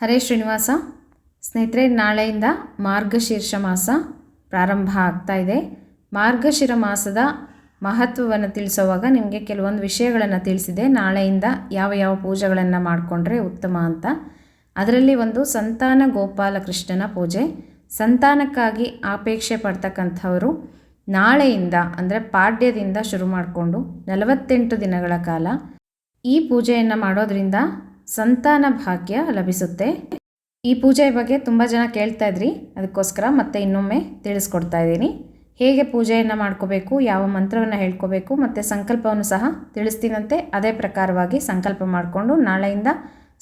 ಹರೇ ಶ್ರೀನಿವಾಸ. ಸ್ನೇಹಿತರೆ, ನಾಳೆಯಿಂದ ಮಾರ್ಗಶೀರ್ಷ ಮಾಸ ಪ್ರಾರಂಭ ಆಗ್ತಾ ಇದೆ. ಮಾರ್ಗಶಿರ ಮಾಸದ ಮಹತ್ವವನ್ನು ತಿಳಿಸೋವಾಗ ನಿಮಗೆ ಕೆಲವೊಂದು ವಿಷಯಗಳನ್ನು ತಿಳಿಸಿದೆ. ನಾಳೆಯಿಂದ ಯಾವ ಯಾವ ಪೂಜೆಗಳನ್ನು ಮಾಡಿಕೊಂಡ್ರೆ ಉತ್ತಮ ಅಂತ. ಅದರಲ್ಲಿ ಒಂದು ಸಂತಾನ ಗೋಪಾಲಕೃಷ್ಣನ ಪೂಜೆ. ಸಂತಾನಕ್ಕಾಗಿ ಆಪೇಕ್ಷೆ ಪಡ್ತಕ್ಕಂಥವರು ನಾಳೆಯಿಂದ, ಅಂದರೆ ಪಾಡ್ಯದಿಂದ ಶುರು ಮಾಡಿಕೊಂಡು ನಲವತ್ತೆಂಟು ದಿನಗಳ ಕಾಲ ಈ ಪೂಜೆಯನ್ನು ಮಾಡೋದ್ರಿಂದ ಸಂತಾನ ಭಾಗ್ಯ ಲಭಿಸುತ್ತೆ. ಈ ಪೂಜೆಯ ಬಗ್ಗೆ ತುಂಬ ಜನ ಕೇಳ್ತಾ ಇದ್ರಿ. ಅದಕ್ಕೋಸ್ಕರ ಮತ್ತೆ ಇನ್ನೊಮ್ಮೆ ತಿಳಿಸ್ಕೊಡ್ತಾ ಇದ್ದೀನಿ. ಹೇಗೆ ಪೂಜೆಯನ್ನು ಮಾಡ್ಕೋಬೇಕು, ಯಾವ ಮಂತ್ರವನ್ನು ಹೇಳ್ಕೋಬೇಕು, ಮತ್ತು ಸಂಕಲ್ಪವನ್ನು ಸಹ ತಿಳಿಸ್ತೀನಂತೆ. ಅದೇ ಪ್ರಕಾರವಾಗಿ ಸಂಕಲ್ಪ ಮಾಡಿಕೊಂಡು ನಾಳೆಯಿಂದ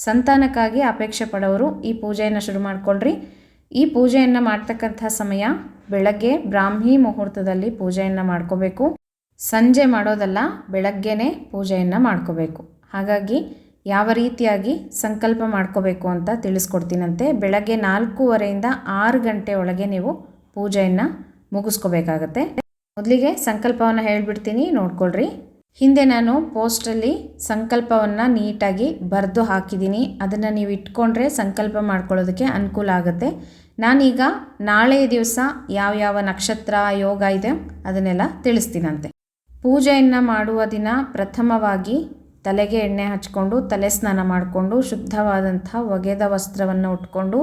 ಸಂತಾನಕ್ಕಾಗಿ ಅಪೇಕ್ಷೆ ಪಡೋರು ಈ ಪೂಜೆಯನ್ನು ಶುರು ಮಾಡಿಕೊಳ್ಳ್ರಿ ಈ ಪೂಜೆಯನ್ನು ಮಾಡ್ತಕ್ಕಂಥ ಸಮಯ ಬೆಳಗ್ಗೆ, ಬ್ರಾಹ್ಮಿ ಮುಹೂರ್ತದಲ್ಲಿ ಪೂಜೆಯನ್ನು ಮಾಡ್ಕೋಬೇಕು. ಸಂಜೆ ಮಾಡೋದಲ್ಲ, ಬೆಳಗ್ಗೆನೇ ಪೂಜೆಯನ್ನು ಮಾಡ್ಕೋಬೇಕು. ಹಾಗಾಗಿ ಯಾವ ರೀತಿಯಾಗಿ ಸಂಕಲ್ಪ ಮಾಡ್ಕೋಬೇಕು ಅಂತ ತಿಳಿಸ್ಕೊಡ್ತೀನಂತೆ. ಬೆಳಗ್ಗೆ ನಾಲ್ಕೂವರೆಯಿಂದ ಆರು ಗಂಟೆ ಒಳಗೆ ನೀವು ಪೂಜೆಯನ್ನು ಮುಗಿಸ್ಕೋಬೇಕಾಗತ್ತೆ. ಮೊದಲಿಗೆ ಸಂಕಲ್ಪವನ್ನು ಹೇಳಿಬಿಡ್ತೀನಿ, ನೋಡ್ಕೊಳ್ರಿ. ಹಿಂದೆ ನಾನು ಪೋಸ್ಟಲ್ಲಿ ಸಂಕಲ್ಪವನ್ನು ನೀಟಾಗಿ ಬರೆದು ಹಾಕಿದ್ದೀನಿ. ಅದನ್ನು ನೀವು ಇಟ್ಕೊಂಡ್ರೆ ಸಂಕಲ್ಪ ಮಾಡ್ಕೊಳ್ಳೋದಕ್ಕೆ ಅನುಕೂಲ ಆಗುತ್ತೆ. ನಾನೀಗ ನಾಳೆ ದಿವಸ ಯಾವ ಯಾವ ನಕ್ಷತ್ರ, ಯೋಗ ಇದೆ ಅದನ್ನೆಲ್ಲ ತಿಳಿಸ್ತೀನಂತೆ. ಪೂಜೆಯನ್ನು ಮಾಡುವ ದಿನ ಪ್ರಥಮವಾಗಿ ತಲೆಗೆ ಎಣ್ಣೆ ಹಚ್ಕೊಂಡು, ತಲೆ ಸ್ನಾನ ಮಾಡಿಕೊಂಡು, ಶುದ್ಧವಾದಂಥ ಒಗೆದ ವಸ್ತ್ರವನ್ನು ಉಟ್ಕೊಂಡು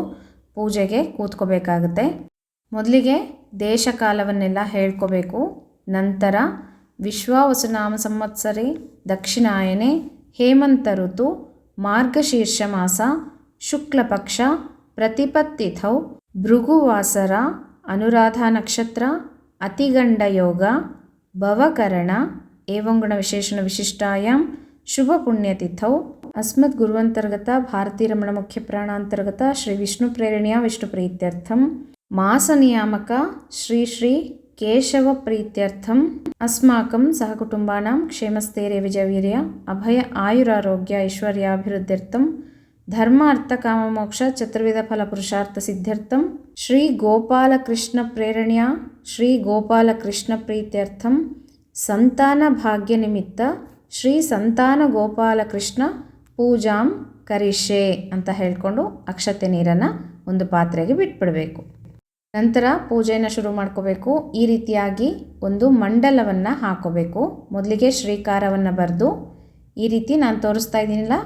ಪೂಜೆಗೆ ಕೂತ್ಕೋಬೇಕಾಗುತ್ತೆ. ಮೊದಲಿಗೆ ದೇಶಕಾಲವನ್ನೆಲ್ಲ ಹೇಳ್ಕೋಬೇಕು. ನಂತರ ವಿಶ್ವಾವಸುನಾಮ ಸಂವತ್ಸರಿ, ದಕ್ಷಿಣಾಯನೆ, ಹೇಮಂತ ಋತು, ಮಾರ್ಗಶೀರ್ಷ ಮಾಸ, ಶುಕ್ಲಪಕ್ಷ, ಪ್ರತಿಪತ್ತಿಥೌ, ಭೃಗುವಾಸರ, ಅನುರಾಧ ನಕ್ಷತ್ರ, ಅತಿಗಂಡ ಯೋಗ, ಭವಕರಣ ಏವಂಗುಣ ವಿಶೇಷಣ ವಿಶಿಷ್ಟಾಯಾಂ ಶುಭ ಪುಣ್ಯತಿಥೌ ಅಸ್ಮದ್ ಗುರುವಂತರ್ಗತ ಭಾರತೀ ರಮಣ ಮುಖ್ಯ ಪ್ರಾಣಾಂತರ್ಗತ ಶ್ರೀ ವಿಷ್ಣು ಪ್ರೇರಣೆಯ ವಿಷ್ಣು ಪ್ರೀತ್ಯರ್ಥಂ ಮಾಸ ನಿಯಾಮಕ ಶ್ರೀ ಶ್ರೀ ಕೇಶವ ಪ್ರೀತ್ಯರ್ಥಂ ಅಸ್ಮಾಕಂ ಸಹಕುಟುಂಬಾನಾಂ ಕ್ಷೇಮಸ್ಥೈರ್ಯ ವಿಜಯವೀರ್ಯ ಅಭಯ ಆಯುರಾರೋಗ್ಯ ಐಶ್ವರ್ಯಾಭಿವೃದ್ಧ್ಯರ್ಥಂ ಧರ್ಮ ಅರ್ಥ ಕಾಮ ಮೋಕ್ಷ ಚತುರ್ವಿಧ ಫಲ ಪುರುಷಾರ್ಥ ಸಿದ್ಧ್ಯರ್ಥಂ ಶ್ರೀ ಗೋಪಾಲಕೃಷ್ಣ ಪ್ರೇರಣೆಯ ಶ್ರೀ ಗೋಪಾಲಕೃಷ್ಣ ಪ್ರೀತ್ಯರ್ಥಂ ಸಂತಾನ ಭಾಗ್ಯ ನಿಮಿತ್ತ ಶ್ರೀ ಸಂತಾನ ಗೋಪಾಲಕೃಷ್ಣ ಪೂಜಾಂ ಕರಿಷೆ ಅಂತ ಹೇಳಿಕೊಂಡು ಅಕ್ಷತೆ ನೀರನ್ನು ಒಂದು ಪಾತ್ರೆಗೆ ಬಿಟ್ಬಿಡಬೇಕು. ನಂತರ ಪೂಜೆಯನ್ನು ಶುರು ಮಾಡ್ಕೋಬೇಕು. ಈ ರೀತಿಯಾಗಿ ಒಂದು ಮಂಡಲವನ್ನು ಹಾಕೋಬೇಕು. ಮೊದಲಿಗೆ ಶ್ರೀಕಾರವನ್ನು ಬರೆದು ಈ ರೀತಿ ನಾನು ತೋರಿಸ್ತಾ ಇದ್ದೀನಿಲ್ಲ,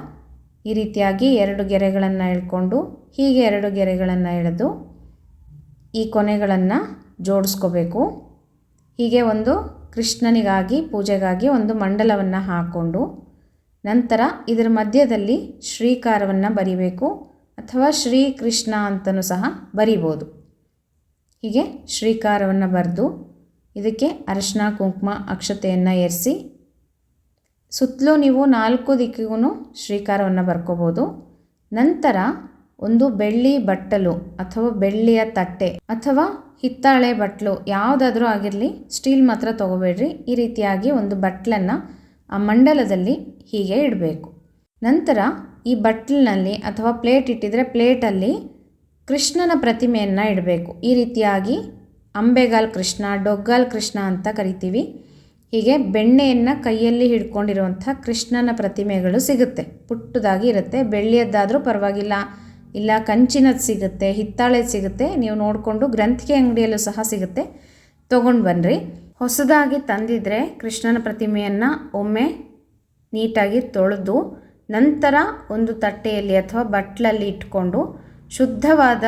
ಈ ರೀತಿಯಾಗಿ ಎರಡು ಗೆರೆಗಳನ್ನು ಎಳ್ಕೊಂಡು ಹೀಗೆ ಎರಡು ಗೆರೆಗಳನ್ನು ಎಳೆದು ಈ ಕೊನೆಗಳನ್ನು ಜೋಡಿಸ್ಕೋಬೇಕು. ಹೀಗೆ ಒಂದು ಕೃಷ್ಣನಿಗಾಗಿ ಪೂಜೆಗಾಗಿ ಒಂದು ಮಂಡಲವನ್ನು ಹಾಕ್ಕೊಂಡು ನಂತರ ಇದರ ಮಧ್ಯದಲ್ಲಿ ಶ್ರೀಕಾರವನ್ನು ಬರಿಬೇಕು ಅಥವಾ ಶ್ರೀಕೃಷ್ಣ ಅಂತಲೂ ಸಹ ಬರಿಬೋದು. ಹೀಗೆ ಶ್ರೀಕಾರವನ್ನು ಬರೆದು ಇದಕ್ಕೆ ಅರಶಿನ ಕುಂಕುಮ, ಅಕ್ಷತೆಯನ್ನು ಏರಿಸಿ ಸುತ್ತಲೂ ನೀವು ನಾಲ್ಕು ದಿಕ್ಕಿಗೂ ಶ್ರೀಕಾರವನ್ನು ಬರ್ಕೋಬೋದು. ನಂತರ ಒಂದು ಬೆಳ್ಳಿ ಬಟ್ಟಲು ಅಥವಾ ಬೆಳ್ಳಿಯ ತಟ್ಟೆ ಅಥವಾ ಹಿತ್ತಾಳೆ ಬಟ್ಲು ಯಾವುದಾದ್ರೂ ಆಗಿರಲಿ, ಸ್ಟೀಲ್ ಮಾತ್ರ ತೊಗೋಬೇಡ್ರಿ. ಈ ರೀತಿಯಾಗಿ ಒಂದು ಬಟ್ಲನ್ನು ಆ ಮಂಡಲದಲ್ಲಿ ಹೀಗೆ ಇಡಬೇಕು. ನಂತರ ಈ ಬಟ್ಲಿನಲ್ಲಿ ಅಥವಾ ಪ್ಲೇಟ್ ಇಟ್ಟಿದ್ರೆ ಪ್ಲೇಟಲ್ಲಿ ಕೃಷ್ಣನ ಪ್ರತಿಮೆಯನ್ನು ಇಡಬೇಕು. ಈ ರೀತಿಯಾಗಿ ಅಂಬೆಗಾಲ್ ಕೃಷ್ಣ, ಡೊಗ್ಗಾಲ್ ಕೃಷ್ಣ ಅಂತ ಕರಿತೀವಿ. ಹೀಗೆ ಬೆಣ್ಣೆಯನ್ನು ಕೈಯಲ್ಲಿ ಹಿಡ್ಕೊಂಡಿರುವಂಥ ಕೃಷ್ಣನ ಪ್ರತಿಮೆಗಳು ಸಿಗುತ್ತೆ. ಪುಟ್ಟದಾಗಿ ಇರುತ್ತೆ. ಬೆಳ್ಳಿಯದ್ದಾದರೂ ಪರವಾಗಿಲ್ಲ. ಇಲ್ಲ ಕಂಚಿನದ್ದು ಸಿಗುತ್ತೆ ಹಿತ್ತಾಳೆ ಸಿಗುತ್ತೆ, ನೀವು ನೋಡಿಕೊಂಡು ಗ್ರಂಥಿಕೆ ಅಂಗಡಿಯಲ್ಲೂ ಸಹ ಸಿಗುತ್ತೆ. ತೊಗೊಂಡು ಬನ್ನಿರಿ ಹೊಸದಾಗಿ ತಂದಿದ್ರೆ ಕೃಷ್ಣನ ಪ್ರತಿಮೆಯನ್ನು ಒಮ್ಮೆ ನೀಟಾಗಿ ತೊಳೆದು ನಂತರ ಒಂದು ತಟ್ಟೆಯಲ್ಲಿ ಅಥವಾ ಬಟ್ಲಲ್ಲಿ ಇಟ್ಕೊಂಡು ಶುದ್ಧವಾದ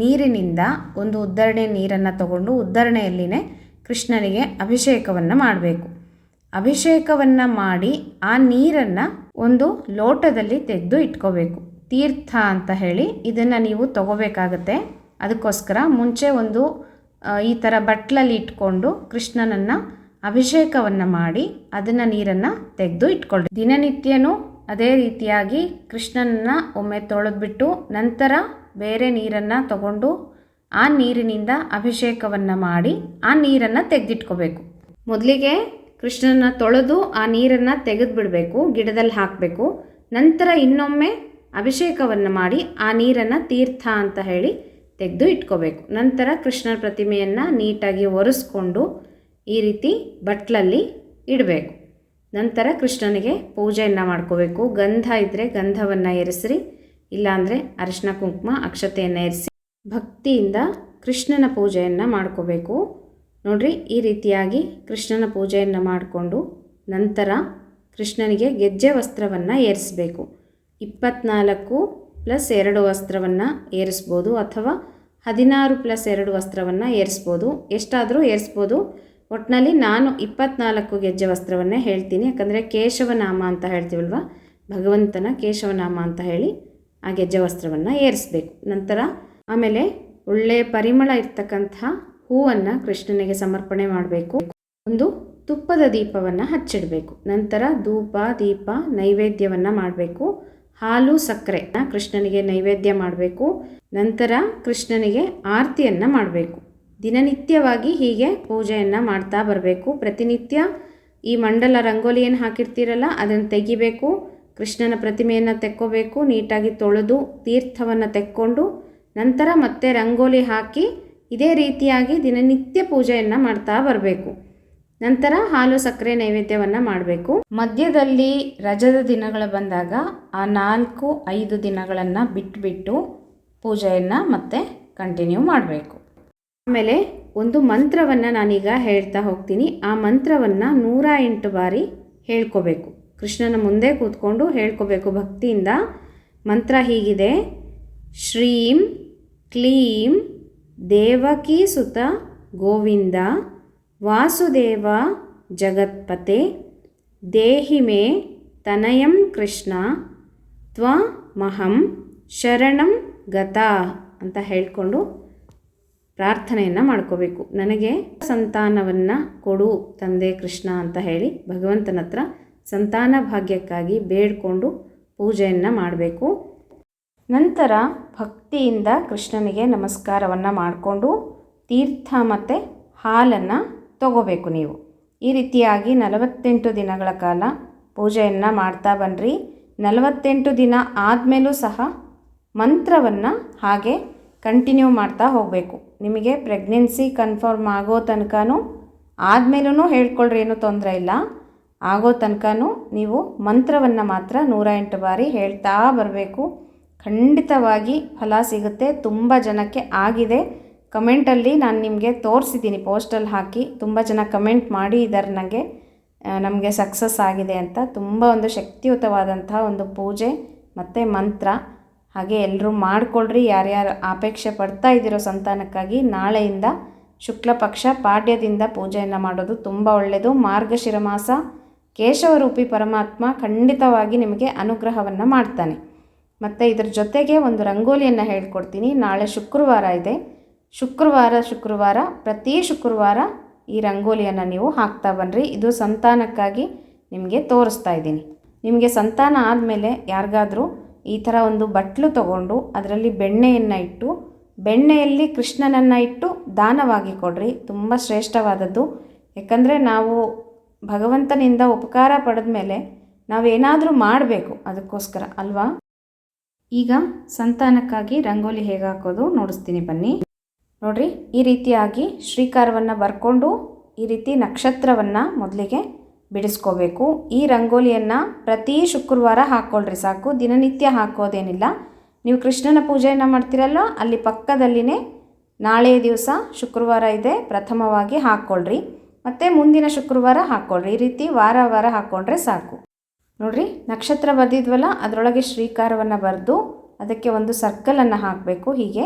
ನೀರಿನಿಂದ ಒಂದು ಉದ್ದರಣೆ ನೀರನ್ನು ತಗೊಂಡು ಉದ್ದರಣೆಯಲ್ಲಿನೇ ಕೃಷ್ಣನಿಗೆ ಅಭಿಷೇಕವನ್ನು ಮಾಡಬೇಕು. ಅಭಿಷೇಕವನ್ನು ಮಾಡಿ ಆ ನೀರನ್ನು ಒಂದು ಲೋಟದಲ್ಲಿ ತೆಗೆದು ಇಟ್ಕೋಬೇಕು. ತೀರ್ಥ ಅಂತ ಹೇಳಿ ಇದನ್ನು ನೀವು ತಗೋಬೇಕಾಗತ್ತೆ. ಅದಕ್ಕೋಸ್ಕರ ಮುಂಚೆ ಒಂದು ಈ ಥರ ಬಟ್ಲಲ್ಲಿ ಇಟ್ಕೊಂಡು ಕೃಷ್ಣನನ್ನು ಅಭಿಷೇಕವನ್ನು ಮಾಡಿ ಅದನ್ನು ನೀರನ್ನು ತೆಗೆದು ಇಟ್ಕೊಳ್ಳಿ ದಿನನಿತ್ಯನೂ ಅದೇ ರೀತಿಯಾಗಿ ಕೃಷ್ಣನನ್ನು ಒಮ್ಮೆ ತೊಳೆದ್ಬಿಟ್ಟು ನಂತರ ಬೇರೆ ನೀರನ್ನು ತಗೊಂಡು ಆ ನೀರಿನಿಂದ ಅಭಿಷೇಕವನ್ನು ಮಾಡಿ ಆ ನೀರನ್ನು ತೆಗೆದಿಟ್ಕೋಬೇಕು. ಮೊದಲಿಗೆ ಕೃಷ್ಣನ ತೊಳೆದು ಆ ನೀರನ್ನು ತೆಗೆದು ಬಿಡಬೇಕು ಗಿಡದಲ್ಲಿ ಹಾಕಬೇಕು. ನಂತರ ಇನ್ನೊಮ್ಮೆ ಅಭಿಷೇಕವನ್ನು ಮಾಡಿ ಆ ನೀರನ್ನು ತೀರ್ಥ ಅಂತ ಹೇಳಿ ತೆಗೆದು ಇಟ್ಕೋಬೇಕು. ನಂತರ ಕೃಷ್ಣನ ಪ್ರತಿಮೆಯನ್ನು ನೀಟಾಗಿ ಒರೆಸ್ಕೊಂಡು ಈ ರೀತಿ ಬಟ್ಲಲ್ಲಿ ಇಡಬೇಕು. ನಂತರ ಕೃಷ್ಣನಿಗೆ ಪೂಜೆಯನ್ನು ಮಾಡ್ಕೋಬೇಕು. ಗಂಧ ಇದ್ದರೆ ಗಂಧವನ್ನು ಏರಿಸಿರಿ ಇಲ್ಲಾಂದರೆ ಅರಿಶಿನ ಕುಂಕುಮ, ಅಕ್ಷತೆಯನ್ನು ಏರಿಸಿ ಭಕ್ತಿಯಿಂದ ಕೃಷ್ಣನ ಪೂಜೆಯನ್ನು ಮಾಡ್ಕೋಬೇಕು. ನೋಡ್ರಿ, ಈ ರೀತಿಯಾಗಿ ಕೃಷ್ಣನ ಪೂಜೆಯನ್ನು ಮಾಡಿಕೊಂಡು ನಂತರ ಕೃಷ್ಣನಿಗೆ ಗೆಜ್ಜೆ ವಸ್ತ್ರವನ್ನು ಏರಿಸಬೇಕು ಇಪ್ಪತ್ನಾಲ್ಕು ಪ್ಲಸ್ ಎರಡು ವಸ್ತ್ರವನ್ನು ಏರಿಸ್ಬೋದು ಅಥವಾ ಹದಿನಾರು ಪ್ಲಸ್ ಎರಡು ವಸ್ತ್ರವನ್ನು ಏರಿಸ್ಬೋದು. ಎಷ್ಟಾದರೂ ಏರಿಸ್ಬೋದು. ಒಟ್ಟಿನಲ್ಲಿ ನಾನು ಇಪ್ಪತ್ನಾಲ್ಕು ಗೆಜ್ಜೆ ವಸ್ತ್ರವನ್ನೇ ಹೇಳ್ತೀನಿ. ಯಾಕಂದರೆ ಕೇಶವನಾಮ ಅಂತ ಹೇಳ್ತೀವಲ್ವ? ಭಗವಂತನ ಕೇಶವನಾಮ ಅಂತ ಹೇಳಿ ಆ ಗೆಜ್ಜೆ ವಸ್ತ್ರವನ್ನು ಏರಿಸಬೇಕು. ನಂತರ ಆಮೇಲೆ ಒಳ್ಳೆಯ ಪರಿಮಳ ಇರ್ತಕ್ಕಂಥ ಹೂವನ್ನು ಕೃಷ್ಣನಿಗೆ ಸಮರ್ಪಣೆ ಮಾಡಬೇಕು. ಒಂದು ತುಪ್ಪದ ದೀಪವನ್ನು ಹಚ್ಚಿಡಬೇಕು. ನಂತರ ಧೂಪ, ದೀಪ, ನೈವೇದ್ಯವನ್ನು ಮಾಡಬೇಕು. ಹಾಲು ಸಕ್ಕರೆ. ಕೃಷ್ಣನಿಗೆ ನೈವೇದ್ಯ ಮಾಡಬೇಕು. ನಂತರ ಕೃಷ್ಣನಿಗೆ ಆರತಿಯನ್ನು ಮಾಡಬೇಕು. ದಿನನಿತ್ಯವಾಗಿ ಹೀಗೆ ಪೂಜೆಯನ್ನು ಮಾಡ್ತಾ ಬರಬೇಕು. ಪ್ರತಿನಿತ್ಯ ಈ ಮಂಡಲ ರಂಗೋಲಿ ಏನು ಹಾಕಿರ್ತೀರಲ್ಲ, ಅದನ್ನು ತೆಗಿಬೇಕು. ಕೃಷ್ಣನ ಪ್ರತಿಮೆಯನ್ನು ತೆಕ್ಕೋಬೇಕು. ನೀಟಾಗಿ ತೊಳೆದು ತೀರ್ಥವನ್ನು ತೆಕ್ಕೊಂಡು ನಂತರ ಮತ್ತೆ ರಂಗೋಲಿ ಹಾಕಿ ಇದೇ ರೀತಿಯಾಗಿ ದಿನನಿತ್ಯ ಪೂಜೆಯನ್ನು ಮಾಡ್ತಾ ಬರಬೇಕು. ನಂತರ ಹಾಲು ಸಕ್ಕರೆ ನೈವೇದ್ಯವನ್ನು ಮಾಡಬೇಕು. ಮಧ್ಯದಲ್ಲಿ ರಜದ ದಿನಗಳು ಬಂದಾಗ ಆ ನಾಲ್ಕು, ಐದು ದಿನಗಳನ್ನು ಬಿಟ್ಬಿಟ್ಟು ಪೂಜೆಯನ್ನು ಮತ್ತೆ ಕಂಟಿನ್ಯೂ ಮಾಡಬೇಕು. ಆಮೇಲೆ ಒಂದು ಮಂತ್ರವನ್ನು ನಾನೀಗ ಹೇಳ್ತಾ ಹೋಗ್ತೀನಿ. ಆ ಮಂತ್ರವನ್ನು ನೂರ ಎಂಟು ಬಾರಿ ಹೇಳ್ಕೋಬೇಕು. ಕೃಷ್ಣನ ಮುಂದೆ ಕೂತ್ಕೊಂಡು ಹೇಳ್ಕೋಬೇಕು ಭಕ್ತಿಯಿಂದ. ಮಂತ್ರ ಹೀಗಿದೆ. ಶ್ರೀಂ ಕ್ಲೀಂ ದೇವಕೀ ಸುತ ಗೋವಿಂದ. ವಾಸುದೇವ ಜಗತ್ಪತೆ, ದೇಹಿ ಮೇ ತನಯಂ ಕೃಷ್ಣ ತ್ವಮಹಂ ಶರಣಂ ಗತಾ ಅಂತ ಹೇಳಿಕೊಂಡು ಪ್ರಾರ್ಥನೆಯನ್ನು ಮಾಡ್ಕೋಬೇಕು. ನನಗೆ ಸಂತಾನವನ್ನು ಕೊಡು ತಂದೆ ಕೃಷ್ಣ ಅಂತ ಹೇಳಿ ಭಗವಂತನ ಹತ್ರ ಸಂತಾನ ಭಾಗ್ಯಕ್ಕಾಗಿ ಬೇಡ್ಕೊಂಡು ಪೂಜೆಯನ್ನು ಮಾಡಬೇಕು. ನಂತರ ಭಕ್ತಿಯಿಂದ ಕೃಷ್ಣನಿಗೆ ನಮಸ್ಕಾರವನ್ನು ಮಾಡಿಕೊಂಡು ತೀರ್ಥ ಮತ್ತು ಹಾಲನ್ನು ತಗೋಬೇಕು ನೀವು. ಈ ರೀತಿಯಾಗಿ ನಲವತ್ತೆಂಟು ದಿನಗಳ ಕಾಲ ಪೂಜೆಯನ್ನು ಮಾಡ್ತಾ ಬನ್ನಿರಿ ನಲವತ್ತೆಂಟು ದಿನ ಆದಮೇಲೂ ಸಹ ಮಂತ್ರವನ್ನು ಹಾಗೆ ಕಂಟಿನ್ಯೂ ಮಾಡ್ತಾ ಹೋಗಬೇಕು. ನಿಮಗೆ ಪ್ರೆಗ್ನೆನ್ಸಿ ಕನ್ಫರ್ಮ್ ಆಗೋ ತನಕನೂ ಆದಮೇಲೂ ಹೇಳ್ಕೊಳ್ರಿ, ಏನೂ ತೊಂದರೆ ಇಲ್ಲ. ಆಗೋ ತನಕನೂ ನೀವು ಮಂತ್ರವನ್ನು ಮಾತ್ರ ನೂರ ಎಂಟು ಬಾರಿ ಹೇಳ್ತಾ ಬರಬೇಕು. ಖಂಡಿತವಾಗಿ ಫಲ ಸಿಗುತ್ತೆ. ತುಂಬ ಜನಕ್ಕೆ ಆಗಿದೆ. ಕಮೆಂಟಲ್ಲಿ ನಾನು ನಿಮಗೆ ತೋರಿಸಿದ್ದೀನಿ ಪೋಸ್ಟಲ್ಲಿ ಹಾಕಿ. ತುಂಬ ಜನ ಕಮೆಂಟ್ ಮಾಡಿ ಇದರ ನನಗೆ. ನಮಗೆ ಸಕ್ಸಸ್ ಆಗಿದೆ ಅಂತ. ತುಂಬ ಒಂದು ಶಕ್ತಿಯುತವಾದಂತಹ ಒಂದು ಪೂಜೆ ಮತ್ತು ಮಂತ್ರ. ಹಾಗೆ ಎಲ್ಲರೂ ಮಾಡಿಕೊಳ್ಳ್ರಿ ಯಾರ್ಯಾರು ಅಪೇಕ್ಷೆ ಪಡ್ತಾ ಇದ್ದೀರೋ ಸಂತಾನಕ್ಕಾಗಿ ನಾಳೆಯಿಂದ ಶುಕ್ಲ ಪಕ್ಷ ಪಾಡ್ಯದಿಂದ ಪೂಜೆಯನ್ನು ಮಾಡೋದು ತುಂಬ ಒಳ್ಳೆಯದು. ಮಾರ್ಗಶಿರ ಮಾಸ ಕೇಶವರೂಪಿ ಪರಮಾತ್ಮ ಖಂಡಿತವಾಗಿ ನಿಮಗೆ ಅನುಗ್ರಹವನ್ನು ಮಾಡ್ತಾನೆ. ಮತ್ತು ಇದರ ಜೊತೆಗೆ ಒಂದು ರಂಗೋಲಿಯನ್ನು ಹೇಳ್ಕೊಡ್ತೀನಿ. ನಾಳೆ ಶುಕ್ರವಾರ ಇದೆ. ಶುಕ್ರವಾರ ಶುಕ್ರವಾರ, ಪ್ರತಿ ಶುಕ್ರವಾರ ಈ ರಂಗೋಲಿಯನ್ನು ನೀವು ಹಾಕ್ತಾ ಬನ್ನಿರಿ ಇದು ಸಂತಾನಕ್ಕಾಗಿ ನಿಮಗೆ ತೋರಿಸ್ತಾ ಇದ್ದೀನಿ. ನಿಮಗೆ ಸಂತಾನ ಆದಮೇಲೆ ಯಾರಿಗಾದರೂ ಈ ಥರ ಒಂದು ಬಟ್ಲು ತಗೊಂಡು ಅದರಲ್ಲಿ ಬೆಣ್ಣೆಯನ್ನು ಇಟ್ಟು, ಬೆಣ್ಣೆಯಲ್ಲಿ ಕೃಷ್ಣನನ್ನು ಇಟ್ಟು ದಾನವಾಗಿ ಕೊಡ್ರಿ. ತುಂಬ ಶ್ರೇಷ್ಠವಾದದ್ದು. ಯಾಕಂದರೆ ನಾವು ಭಗವಂತನಿಂದ ಉಪಕಾರ ಪಡೆದ ಮೇಲೆ ನಾವೇನಾದರೂ ಮಾಡಬೇಕು ಅದಕ್ಕೋಸ್ಕರ, ಅಲ್ವಾ? ಈಗ ಸಂತಾನಕ್ಕಾಗಿ ರಂಗೋಲಿ ಹೇಗೆ ಹಾಕೋದು ನೋಡಿಸ್ತೀನಿ ಬನ್ನಿ. ನೋಡ್ರಿ, ಈ ರೀತಿಯಾಗಿ ಶ್ರೀಕಾರವನ್ನು ಬರ್ಕೊಂಡು ಈ ರೀತಿ ನಕ್ಷತ್ರವನ್ನು ಮೊದಲಿಗೆ ಬಿಡಿಸ್ಕೋಬೇಕು. ಈ ರಂಗೋಲಿಯನ್ನು ಪ್ರತಿ ಶುಕ್ರವಾರ ಹಾಕ್ಕೊಳ್ರಿ ಸಾಕು. ದಿನನಿತ್ಯ ಹಾಕೋದೇನಿಲ್ಲ. ನೀವು ಕೃಷ್ಣನ ಪೂಜೆಯನ್ನು ಮಾಡ್ತಿರಲ್ಲ ಅಲ್ಲಿ ಪಕ್ಕದಲ್ಲಿನೇ ನಾಳೆ ದಿವಸ ಶುಕ್ರವಾರ ಇದೆ, ಪ್ರಥಮವಾಗಿ ಹಾಕ್ಕೊಳ್ರಿ ಮತ್ತು ಮುಂದಿನ ಶುಕ್ರವಾರ ಹಾಕ್ಕೊಳ್ರಿ ಈ ರೀತಿ ವಾರ ವಾರ ಹಾಕ್ಕೊಂಡ್ರೆ ಸಾಕು. ನೋಡ್ರಿ, ನಕ್ಷತ್ರ ಬರೆದಿದ್ವಲ್ಲ, ಅದರೊಳಗೆ ಶ್ರೀಕಾರವನ್ನು ಬರೆದು ಅದಕ್ಕೆ ಒಂದು ಸರ್ಕಲನ್ನು ಹಾಕಬೇಕು ಹೀಗೆ.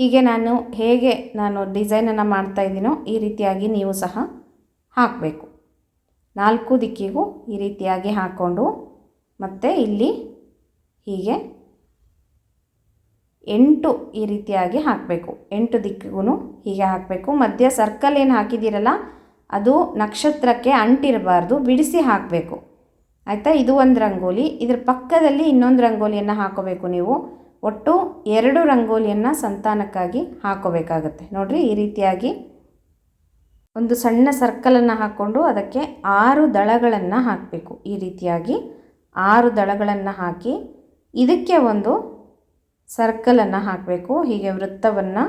ಹೀಗೆ ನಾನು ಹೇಗೆ ನಾನು ಡಿಸೈನನ್ನು ಮಾಡ್ತಾ ಇದ್ದೀನೋ ಈ ರೀತಿಯಾಗಿ ನೀವು ಸಹ ಹಾಕಬೇಕು. ನಾಲ್ಕು ದಿಕ್ಕಿಗೂ ಈ ರೀತಿಯಾಗಿ ಹಾಕ್ಕೊಂಡು ಮತ್ತು ಇಲ್ಲಿ ಹೀಗೆ ಎಂಟು ಈ ರೀತಿಯಾಗಿ ಹಾಕಬೇಕು. ಎಂಟು ದಿಕ್ಕಿಗೂ ಹೀಗೆ ಹಾಕಬೇಕು. ಮಧ್ಯ ಸರ್ಕಲ್ ಏನು ಹಾಕಿದ್ದೀರಲ್ಲ, ಅದು ನಕ್ಷತ್ರಕ್ಕೆ ಅಂಟಿರಬಾರ್ದು, ಬಿಡಿಸಿ ಹಾಕಬೇಕು. ಆಯಿತಾ? ಇದು ಒಂದು ರಂಗೋಲಿ. ಇದ್ರ ಪಕ್ಕದಲ್ಲಿ ಇನ್ನೊಂದು ರಂಗೋಲಿಯನ್ನು ಹಾಕೋಬೇಕು ನೀವು. ಒಟ್ಟು ಎರಡು ರಂಗೋಲಿಯನ್ನು ಸಂತಾನಕ್ಕಾಗಿ ಹಾಕೋಬೇಕಾಗತ್ತೆ. ನೋಡಿರಿ, ಈ ರೀತಿಯಾಗಿ ಒಂದು ಸಣ್ಣ ಸರ್ಕಲನ್ನು ಹಾಕ್ಕೊಂಡು ಅದಕ್ಕೆ ಆರು ದಳಗಳನ್ನು ಹಾಕಬೇಕು. ಈ ರೀತಿಯಾಗಿ ಆರು ದಳಗಳನ್ನು ಹಾಕಿ ಇದಕ್ಕೆ ಒಂದು ಸರ್ಕಲನ್ನು ಹಾಕಬೇಕು. ಹೀಗೆ ವೃತ್ತವನ್ನು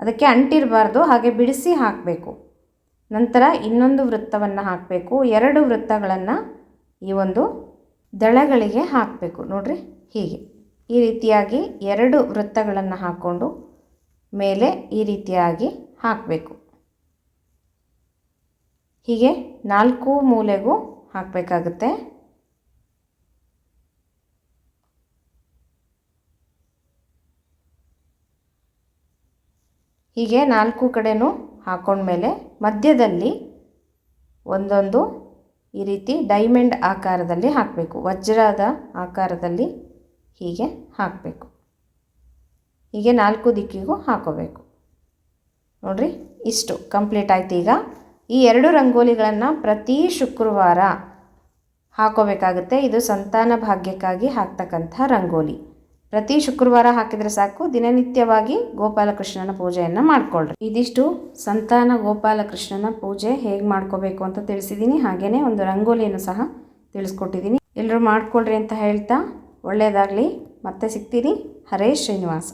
ಅದಕ್ಕೆ ಅಂಟಿರಬಾರ್ದು, ಹಾಗೆ ಬಿಡಿಸಿ ಹಾಕಬೇಕು. ನಂತರ ಇನ್ನೊಂದು ವೃತ್ತವನ್ನು ಹಾಕಬೇಕು. ಎರಡು ವೃತ್ತಗಳನ್ನು ಈ ಒಂದು ದಳಗಳಿಗೆ ಹಾಕಬೇಕು. ನೋಡಿರಿ, ಹೀಗೆ. ಈ ರೀತಿಯಾಗಿ ಎರಡು ವೃತ್ತಗಳನ್ನು ಹಾಕ್ಕೊಂಡು ಮೇಲೆ ಈ ರೀತಿಯಾಗಿ ಹಾಕಬೇಕು. ಹೀಗೆ ನಾಲ್ಕು ಮೂಲೆಗೂ ಹಾಕಬೇಕಾಗುತ್ತೆ. ಹೀಗೆ ನಾಲ್ಕು ಕಡೆನೂ ಹಾಕೊಂಡ್ಮೇಲೆ ಮಧ್ಯದಲ್ಲಿ ಒಂದೊಂದು ಈ ರೀತಿ ಡೈಮಂಡ್ ಆಕಾರದಲ್ಲಿ ಹಾಕಬೇಕು. ವಜ್ರದ ಆಕಾರದಲ್ಲಿ ಹೀಗೆ ಹಾಕಬೇಕು. ಹೀಗೆ ನಾಲ್ಕು ದಿಕ್ಕಿಗೂ ಹಾಕೋಬೇಕು. ನೋಡಿರಿ, ಇಷ್ಟು ಕಂಪ್ಲೀಟ್ ಆಯ್ತು ಈಗ. ಈ ಎರಡು ರಂಗೋಲಿಗಳನ್ನು ಪ್ರತಿ ಶುಕ್ರವಾರ ಹಾಕೋಬೇಕಾಗುತ್ತೆ. ಇದು ಸಂತಾನ ಭಾಗ್ಯಕ್ಕಾಗಿ ಹಾಕ್ತಕ್ಕಂಥ ರಂಗೋಲಿ. ಪ್ರತಿ ಶುಕ್ರವಾರ ಹಾಕಿದರೆ ಸಾಕು. ದಿನನಿತ್ಯವಾಗಿ ಗೋಪಾಲಕೃಷ್ಣನ ಪೂಜೆಯನ್ನು ಮಾಡಿಕೊಳ್ಳ್ರಿ ಇದಿಷ್ಟು ಸಂತಾನ ಗೋಪಾಲಕೃಷ್ಣನ ಪೂಜೆ ಹೇಗೆ ಮಾಡ್ಕೋಬೇಕು ಅಂತ ತಿಳಿಸಿದ್ದೀನಿ ಹಾಗೆಯೇ ಒಂದು ರಂಗೋಲಿಯನ್ನು ಸಹ ತಿಳಿಸ್ಕೊಟ್ಟಿದ್ದೀನಿ ಎಲ್ಲರೂ ಮಾಡ್ಕೊಳ್ರಿ ಅಂತ ಹೇಳ್ತಾ ಒಳ್ಳೆಯದಾಗಲಿ. ಮತ್ತೆ ಸಿಗ್ತೀನಿ. ಹರೇ ಶ್ರೀನಿವಾಸ.